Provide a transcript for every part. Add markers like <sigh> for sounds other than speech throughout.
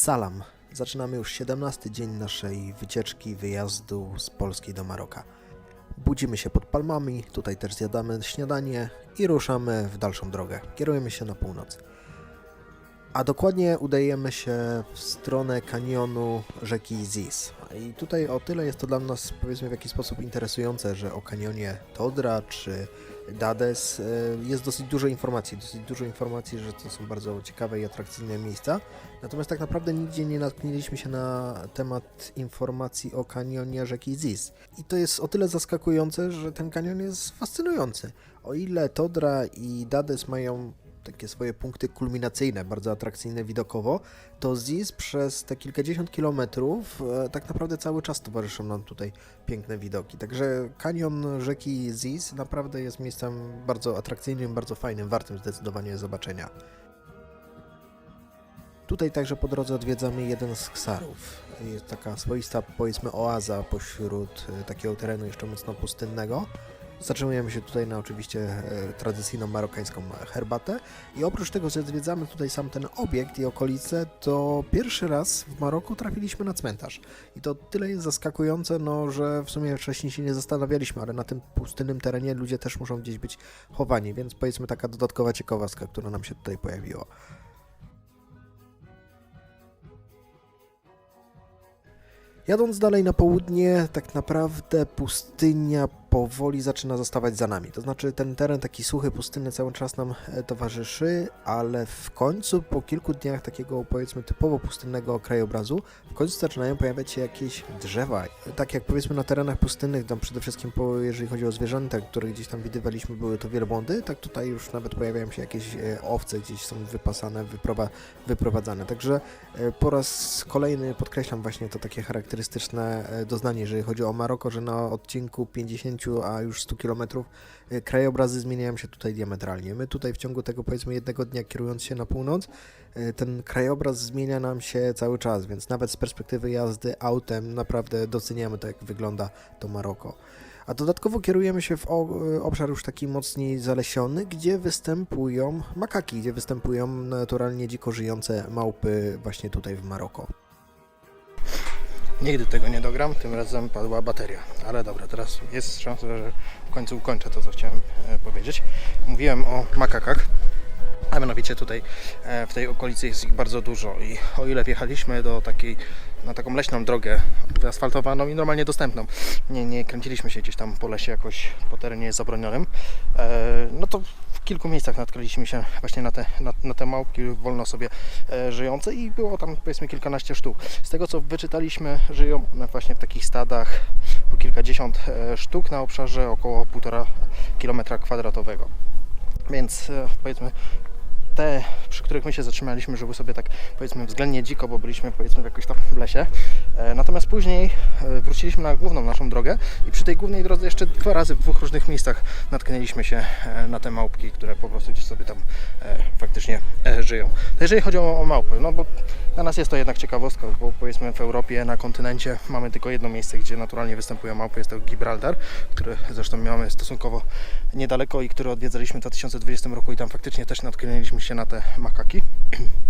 Salam. Zaczynamy już 17 dzień naszej wycieczki, wyjazdu z Polski do Maroka. Budzimy się pod palmami, tutaj też zjadamy śniadanie i ruszamy w dalszą drogę. Kierujemy się na północ. A dokładnie udajemy się w stronę kanionu rzeki Ziz. I tutaj o tyle jest to dla nas powiedzmy w jakiś sposób interesujące, że o kanionie Todra czy Dades e, jest dosyć dużo informacji. Dosyć dużo informacji, że to są bardzo ciekawe i atrakcyjne miejsca. Natomiast tak naprawdę nigdzie nie natknęliśmy się na temat informacji o kanionie rzeki Ziz. I to jest o tyle zaskakujące, że ten kanion jest fascynujący. O ile Todra i Dades mają takie swoje punkty kulminacyjne, bardzo atrakcyjne widokowo, to Ziz przez te kilkadziesiąt kilometrów e, tak naprawdę cały czas towarzyszą nam tutaj piękne widoki. Także kanion rzeki Ziz naprawdę jest miejscem bardzo atrakcyjnym, bardzo fajnym, wartym zdecydowanie zobaczenia. Tutaj także po drodze odwiedzamy jeden z ksarów. Jest taka swoista, powiedzmy, oaza pośród e, takiego terenu jeszcze mocno pustynnego. Zatrzymujemy się tutaj na oczywiście e, tradycyjną marokańską herbatę i oprócz tego, że zwiedzamy tutaj sam ten obiekt i okolice, to pierwszy raz w Maroku trafiliśmy na cmentarz. I to tyle jest zaskakujące, no, że w sumie wcześniej się nie zastanawialiśmy, ale na tym pustynnym terenie ludzie też muszą gdzieś być chowani, więc powiedzmy taka dodatkowa ciekawostka, która nam się tutaj pojawiła. Jadąc dalej na południe, tak naprawdę pustynia powoli zaczyna zostawać za nami. To znaczy, ten teren taki suchy, pustynny cały czas nam e, towarzyszy, ale w końcu, po kilku dniach takiego powiedzmy typowo pustynnego krajobrazu, w końcu zaczynają pojawiać się jakieś drzewa. Tak jak powiedzmy na terenach pustynnych, tam przede wszystkim po, jeżeli chodzi o zwierzęta, które gdzieś tam widywaliśmy, były to wielbłądy, tak tutaj już nawet pojawiają się jakieś e, owce, gdzieś są wypasane, wyprowa wyprowadzane. Także e, po raz kolejny podkreślam właśnie to takie charakterystyczne doznanie, jeżeli chodzi o Maroko, że na odcinku 50, a już 100 km krajobrazy zmieniają się tutaj diametralnie. My tutaj w ciągu tego powiedzmy jednego dnia kierując się na północ, e, ten krajobraz zmienia nam się cały czas, więc nawet z perspektywy jazdy autem naprawdę doceniamy to, jak wygląda to Maroko. A dodatkowo kierujemy się w e, obszar już taki mocniej zalesiony, gdzie występują makaki, gdzie występują naturalnie dziko żyjące małpy właśnie tutaj w Maroko. Nigdy tego nie dogram, tym razem padła bateria. Ale dobra, teraz jest szansa, że w końcu ukończę to, co chciałem e, powiedzieć. Mówiłem o makakach, a mianowicie tutaj e, w tej okolicy jest ich bardzo dużo i o ile wjechaliśmy do takiej, na taką leśną drogę wyasfaltowaną i normalnie dostępną, nie, nie kręciliśmy się gdzieś tam po lesie jakoś po terenie zabronionym, e, no to w kilku miejscach natknęliśmy się właśnie na te, na, na te małpki wolno sobie e, żyjące i było tam powiedzmy kilkanaście sztuk. Z tego co wyczytaliśmy, żyją właśnie w takich stadach po kilkadziesiąt e, sztuk na obszarze około 1,5 kilometra kwadratowego. Więc e, powiedzmy te, przy których my się zatrzymaliśmy, żyły sobie tak powiedzmy względnie dziko, bo byliśmy powiedzmy jakoś tam w lesie. E, Natomiast później e, wróciliśmy na główną naszą drogę i przy tej głównej drodze jeszcze dwa razy w dwóch różnych miejscach natknęliśmy się e, na te małpki, które po prostu gdzieś sobie tam faktycznie żyją. Jeżeli chodzi o, o małpy, no bo dla nas jest to jednak ciekawostka, bo powiedzmy w Europie, na kontynencie mamy tylko jedno miejsce, gdzie naturalnie występują małpy, jest to Gibraltar, który zresztą mamy stosunkowo niedaleko i który odwiedzaliśmy w 2020 roku i tam faktycznie też natknęliśmy się na te makaki. <clears throat>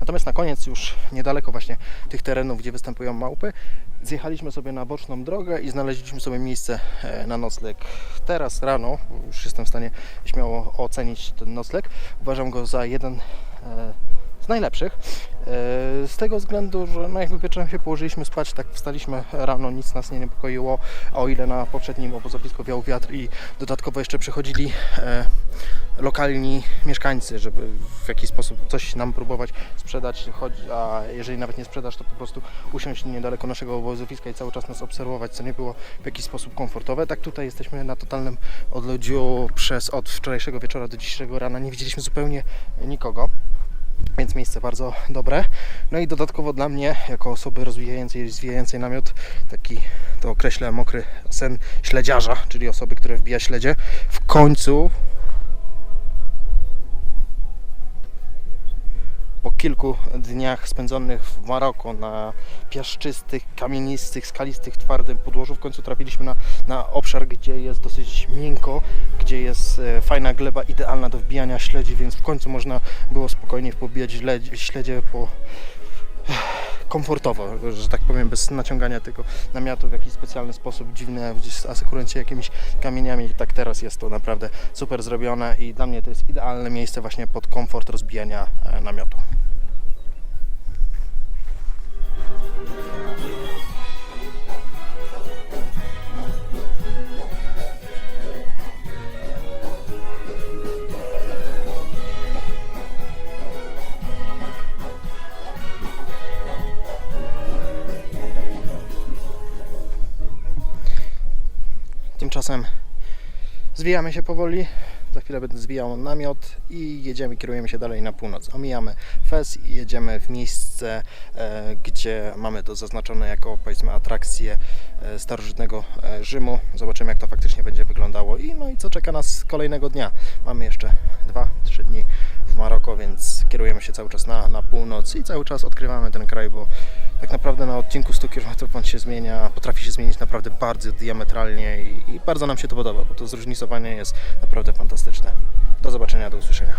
Natomiast na koniec już niedaleko właśnie tych terenów, gdzie występują małpy, zjechaliśmy sobie na boczną drogę i znaleźliśmy sobie miejsce e, na nocleg. Teraz rano, już jestem w stanie śmiało ocenić ten nocleg, uważam go za jeden e, z najlepszych. E, Z tego względu, że no jakby wieczorem się położyliśmy spać, tak wstaliśmy rano, nic nas nie niepokoiło, a o ile na poprzednim obozowisku wiał wiatr i dodatkowo jeszcze przychodzili e, lokalni mieszkańcy, żeby w jakiś sposób coś nam próbować sprzedać, choć, a jeżeli nawet nie sprzedasz, to po prostu usiąść niedaleko naszego obozowiska i cały czas nas obserwować, co nie było w jakiś sposób komfortowe. Tak tutaj jesteśmy na totalnym odludziu przez od wczorajszego wieczora do dzisiejszego rana, nie widzieliśmy zupełnie nikogo więc miejsce bardzo dobre. No i dodatkowo dla mnie, jako osoby rozwijającej i namiot, taki to określę mokry sen śledziarza, czyli osoby, które wbija śledzie, w końcu po kilku dniach spędzonych w Maroku na piaszczystych, kamienistych, skalistych, twardym podłożu, w końcu trafiliśmy na, na obszar, gdzie jest dosyć miękko, gdzie jest e, fajna gleba idealna do wbijania śledzi, więc w końcu można było spokojnie pobijać śledzi- śledzie po komfortowo, że tak powiem, bez naciągania tego namiotu w jakiś specjalny sposób, dziwny, gdzieś asekurując się jakimiś kamieniami. Tak teraz jest to naprawdę super zrobione i dla mnie to jest idealne miejsce właśnie pod komfort rozbijania e, namiotu. Tymczasem zwijamy się powoli. Za chwilę będę zwijał namiot i jedziemy, kierujemy się dalej na północ. Omijamy Fez i jedziemy w miejsce, e, gdzie mamy to zaznaczone jako powiedzmy atrakcję e, starożytnego e, Rzymu. Zobaczymy jak to faktycznie będzie wyglądało i no i co czeka nas kolejnego dnia. Mamy jeszcze 2-3 dni w Maroko, więc kierujemy się cały czas na, na północ i cały czas odkrywamy ten kraj, bo tak naprawdę na odcinku 100 km on się zmienia, potrafi się zmienić naprawdę bardzo diametralnie i, i bardzo nam się to podoba, bo to zróżnicowanie jest naprawdę fantastyczne. Do zobaczenia, do usłyszenia.